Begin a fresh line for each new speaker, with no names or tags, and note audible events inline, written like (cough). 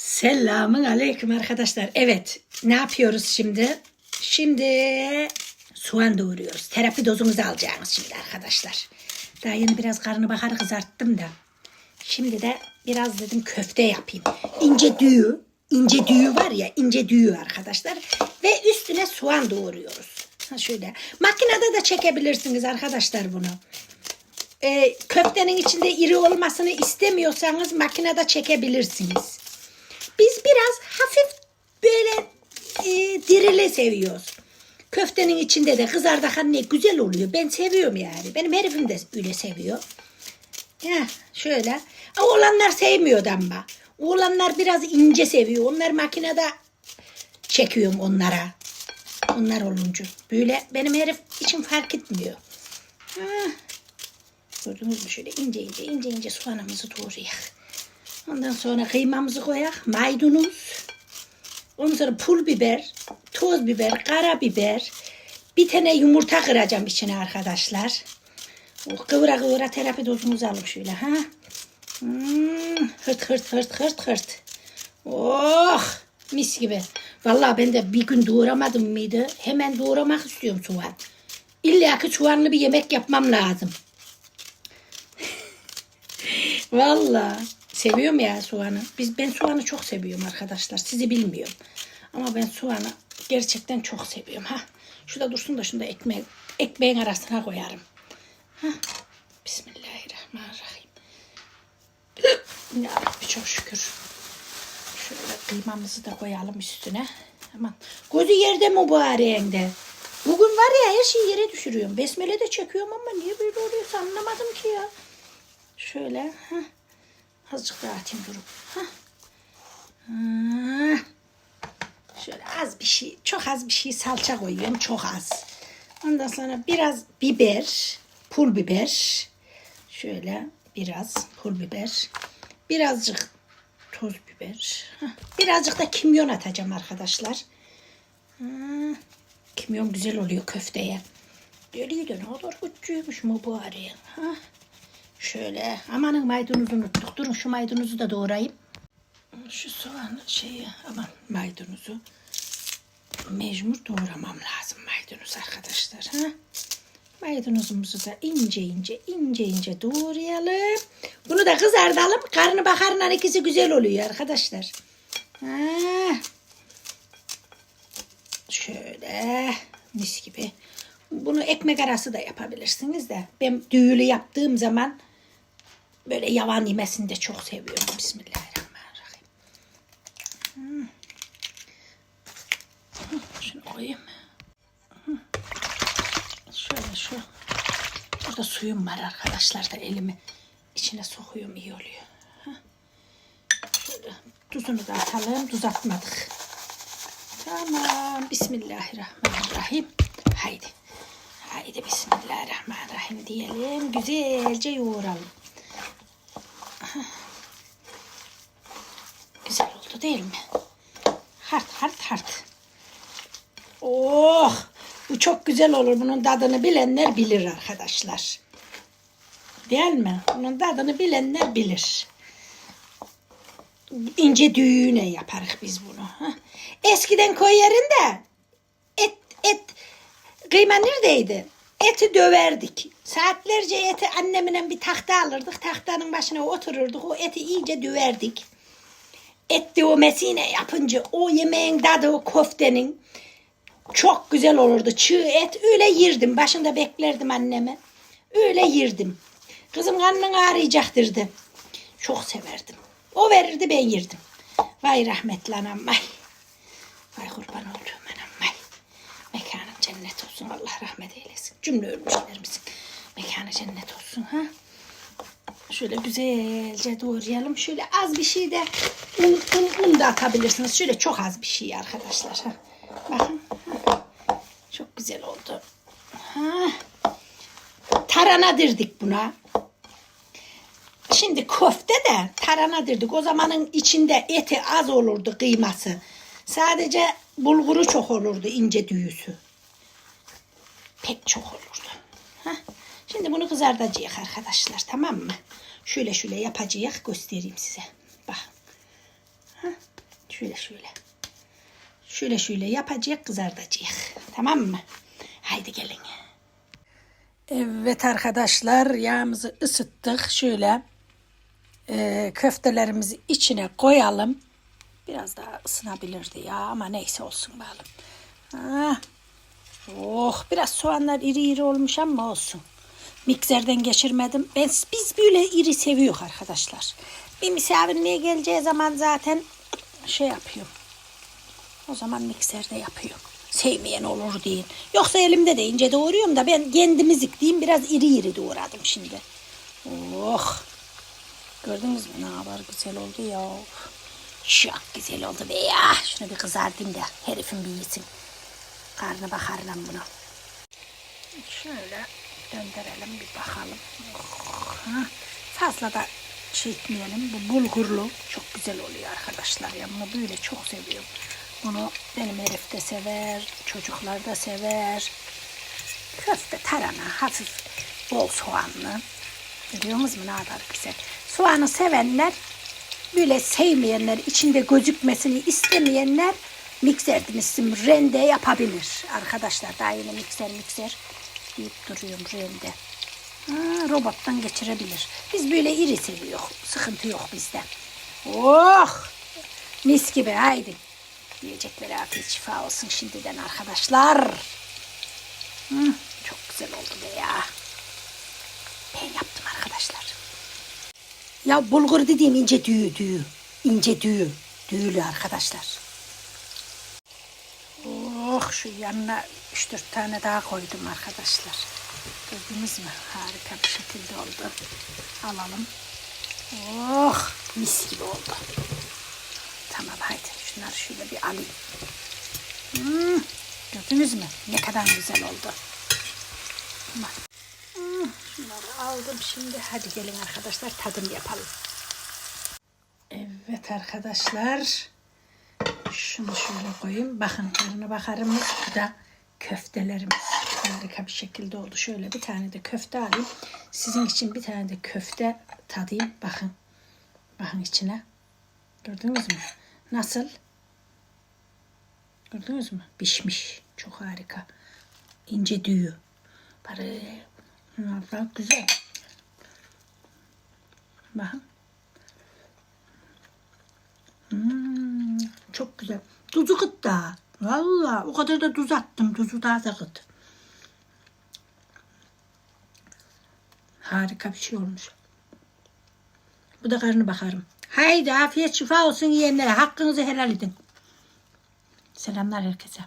Selamun aleyküm arkadaşlar. Evet ne yapıyoruz şimdi? Şimdi soğan doğruyoruz. Terapi dozumuzu alacağız şimdi arkadaşlar. Daha yeni biraz karnı bakarı kızarttım da. Şimdi de biraz dedim köfte yapayım. İnce düğü, ince düğü var ya ince düğü arkadaşlar. Ve üstüne soğan doğruyoruz. Ha şöyle. Makinede de çekebilirsiniz arkadaşlar bunu. Ee, köftenin içinde iri olmasını istemiyorsanız makinede çekebilirsiniz. Biz biraz hafif böyle e, dirili seviyoruz. Köftenin içinde de kızardakan ne güzel oluyor. Ben seviyorum yani. Benim herifim de öyle seviyor. Ya şöyle. Ama Oğlanlar sevmiyordu ama. Oğlanlar biraz ince seviyor. Onlar makinede çekiyorum onlara. Onlar olunca. Böyle benim herif için fark etmiyor. Ha. Gördünüz mü şöyle ince ince ince ince soğanımızı doğrayak. Ondan sonra kıymamızı koyak. Maydanoz. Ondan sonra pul biber, toz biber, karabiber. Bir tane yumurta kıracağım içine arkadaşlar. O kıvıra kıvıra terapi dozumuzu alıp şöyle ha. Hmm, hırt hırt hırt hırt hırt. Oh mis gibi. Vallahi ben de bir gün doğramadım mıydı? Hemen doğramak istiyorum soğan. İlla ki soğanlı bir yemek yapmam lazım. (laughs) Vallahi seviyorum ya soğanı. Biz ben soğanı çok seviyorum arkadaşlar. Sizi bilmiyorum. Ama ben soğanı gerçekten çok seviyorum ha. Şurada dursun da şunu da ekmeğin, ekmeğin arasına koyarım. Ha. Bismillahirrahmanirrahim. Ya Rabbi çok şükür. Şöyle kıymamızı da koyalım üstüne. Aman. Gözü yerde mübareğinde. de. Bugün var ya her şeyi yere düşürüyorum. Besmele de çekiyorum ama niye böyle oluyorsa anlamadım ki ya. Şöyle. Heh. Azıcık daha atayım durup. Şöyle az bir şey, çok az bir şey salça koyuyorum. Çok az. Ondan sonra biraz biber, pul biber. Şöyle biraz pul biber. Birazcık toz biber. Birazcık da kimyon atacağım arkadaşlar. Kimyon güzel oluyor köfteye. Deliği de ne kadar küçüğümüş mübarek. Ha? Şöyle amanın maydanozu unuttuk. Durun şu maydanozu da doğrayayım. Şu soğan şeyi aman maydanozu mecbur doğramam lazım maydanoz arkadaşlar. Ha? Maydanozumuzu da ince ince ince ince doğrayalım. Bunu da kızartalım. Karnı bakarla ikisi güzel oluyor arkadaşlar. Ha. Şöyle mis gibi. Bunu ekmek arası da yapabilirsiniz de. Ben düğülü yaptığım zaman böyle yavan yemesini de çok seviyorum. Bismillahirrahmanirrahim. Hmm. Şunu koyayım. Hı. Şöyle şu. Burada suyum var arkadaşlar da elimi içine sokuyorum iyi oluyor. Şöyle tuzunu da atalım. Tuz atmadık. Tamam. Bismillahirrahmanirrahim. Haydi. Haydi Bismillahirrahmanirrahim diyelim. Güzelce yoğuralım. Değil mi? Hart hart hart. Oh! Bu çok güzel olur. Bunun tadını bilenler bilir arkadaşlar. Değil mi? Bunun tadını bilenler bilir. İnce düğüne yaparız biz bunu. Eskiden koy yerinde et et kıyma neredeydi? Eti döverdik. Saatlerce eti annemle bir tahta alırdık. Tahtanın başına otururduk. O eti iyice döverdik. Et dövmesine yapınca o yemeğin tadı o koftenin çok güzel olurdu. Çığ et öyle yirdim. Başında beklerdim annemi. Öyle yirdim. Kızım karnın ağrıyacaktır de. Çok severdim. O verirdi ben yerdim. Vay rahmetli anam vay. Vay kurban olduğum anam vay. Mekanın cennet olsun. Allah rahmet eylesin. Cümle ölmüşlerimizin. Mekanı cennet olsun ha. Şöyle güzelce doğrayalım. Şöyle az bir şey de un, un, un da atabilirsiniz. Şöyle çok az bir şey arkadaşlar. Ha. Bakın. ha. Çok güzel oldu. Ha. Tarana dirdik buna. Şimdi köfte de tarana dirdik. O zamanın içinde eti az olurdu kıyması. Sadece bulguru çok olurdu ince düğüsü. Pek çok olurdu. Hah. Şimdi bunu kızartacağız arkadaşlar tamam mı? Şöyle şöyle yapacağız göstereyim size. Şöyle şöyle. Şöyle şöyle yapacak kızartacak. Tamam mı? Haydi gelin. Evet arkadaşlar yağımızı ısıttık. Şöyle e, köftelerimizi içine koyalım. Biraz daha ısınabilirdi ya ama neyse olsun bakalım. Ah. Oh biraz soğanlar iri iri olmuş ama olsun. Mikserden geçirmedim. Ben, biz böyle iri seviyoruz arkadaşlar. Bir misafirliğe geleceği zaman zaten şey yapıyorum. O zaman mikserde yapıyorum. Sevmeyen olur deyin. Yoksa elimde de ince doğruyorum da ben kendimiz diyeyim biraz iri iri doğradım şimdi. Oh. Gördünüz mü ne kadar güzel oldu ya. Çok güzel oldu be ya. Şunu bir kızartayım da herifin bir yesin. Karnı bakarım bunu. Şöyle döndürelim bir bakalım. Oh. Fazla da etmeyelim. Bu bulgurlu çok güzel oluyor arkadaşlar. Ya bunu böyle çok seviyorum. Bunu benim herif de sever. Çocuklar da sever. Köfte tarhana hafif bol soğanlı. Görüyor musunuz ne kadar güzel. Soğanı sevenler böyle sevmeyenler, içinde gözükmesini istemeyenler mikser demişsin rende yapabilir. Arkadaşlar daha yeni mikser mikser deyip duruyorum rende. Ha, robottan geçirebilir. Biz böyle iri seviyoruz. Sıkıntı yok bizde. Oh! Mis gibi haydi. Yiyeceklere afiyet şifa olsun şimdiden arkadaşlar. Hı, çok güzel oldu be ya. Ben yaptım arkadaşlar. Ya bulgur dediğim ince düğü düğü. İnce düğü. Düğülü arkadaşlar. Oh şu yanına 3-4 tane daha koydum arkadaşlar. Gördünüz mü? Harika bir şekilde oldu. Alalım. Oh mis gibi oldu. Tamam haydi şunları şöyle bir alayım. Hmm, gördünüz mü? Ne kadar güzel oldu. Tamam. Hmm, şunları aldım şimdi. Hadi gelin arkadaşlar tadım yapalım. Evet arkadaşlar. Şunu şöyle koyayım. Bakın karnına bakarım. Bu da köftelerimiz. Harika bir şekilde oldu. Şöyle bir tane de köfte alayım. Sizin için bir tane de köfte tadayım. Bakın. Bakın içine. Gördünüz mü? Nasıl? Gördünüz mü? Pişmiş. Çok harika. İnce düğü. Böyle Bak güzel. Bakın. Hmm, çok güzel. Tuzu kıt da. Valla o kadar da tuz attım. Tuzu daha da Harika bir şey olmuş. Bu da karnı bakarım. Haydi afiyet şifa olsun yiyenlere. Hakkınızı helal edin. Selamlar herkese.